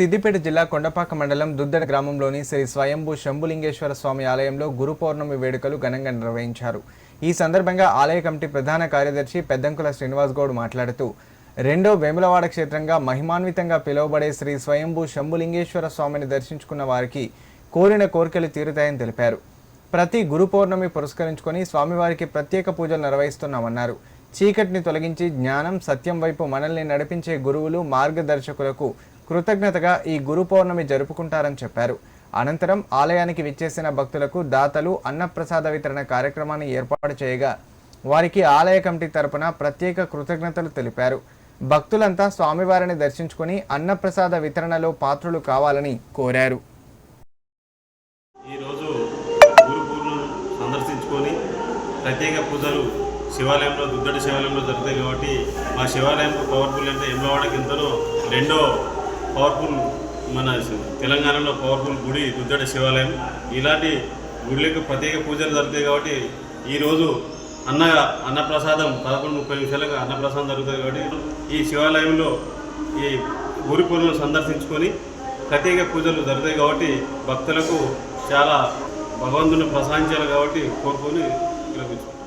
సిద్దిపేట జిల్లా కొండపాక మండలం దుద్దడ గ్రామంలోని శ్రీ స్వయంభూ శంభులింగేశ్వర స్వామి ఆలయంలో గురు పౌర్ణమి వేడుకలు ఘనంగా నిర్వహించారు. ఈ సందర్భంగా ఆలయ కమిటీ ప్రధాన కార్యదర్శి పెద్దంకుల శ్రీనివాస్ గౌడ్ మాట్లాడుతూ రెండో వేములవాడ క్షేత్రంగా మహిమాన్వితంగా పిలువబడే శ్రీ స్వయంభూ శంభులింగేశ్వర స్వామిని దర్శించుకున్న వారికి కోరిన కోరికలు తీరుతాయని తెలిపారు. ప్రతి గురు పౌర్ణమి పురస్కరించుకొని స్వామివారికి ప్రత్యేక పూజలు నిర్వహిస్తున్నామన్నారు. చీకటిని తొలగించి జ్ఞానం సత్యం వైపు మనల్ని నడిపించే గురువులు మార్గదర్శకులకు కృతజ్ఞతగా ఈ గురు పౌర్ణమి జరుపుకుంటారని చెప్పారు. అనంతరం ఆలయానికి విచ్చేసిన భక్తులకు దాతలు అన్నప్రసాద వితరణ కార్యక్రమాన్ని ఏర్పాటు చేయగా వారికి ఆలయ కమిటీ తరపున ప్రత్యేక కృతజ్ఞతలు తెలిపారు. భక్తులంతా స్వామివారిని దర్శించుకుని అన్నప్రసాద వితరణలో పాత్రులు కావాలని కోరారు. ఈరోజు గురు పూర్ణం సందర్శించుకొని ప్రత్యేక పూజలు శివాలయంలో దుద్దడి శివాలయంలో జరుగుతాయి కాబట్టి మా శివాలయం పవర్ఫుల్ అంటే ఎమ్లవాడకి ఎంతనో రెండో పవర్ఫుల్ మన తెలంగాణలో పవర్ఫుల్ గుడి దుద్దడ శివాలయం. ఇలాంటి గుడిలకు ప్రత్యేక పూజలు జరుగుతాయి కాబట్టి ఈరోజు అన్న అన్నప్రసాదం పదకొండు ముప్పై నిమిషాలకు అన్నప్రసాదం జరుగుతుంది కాబట్టి ఈ శివాలయంలో ఈ గురి పూర్ణం సందర్శించుకొని ప్రత్యేక పూజలు జరుగుతాయి కాబట్టి భక్తులకు చాలా భగవంతుని ప్రసాదించాలి కాబట్టి కోరుకొని విలపించుకుంటాం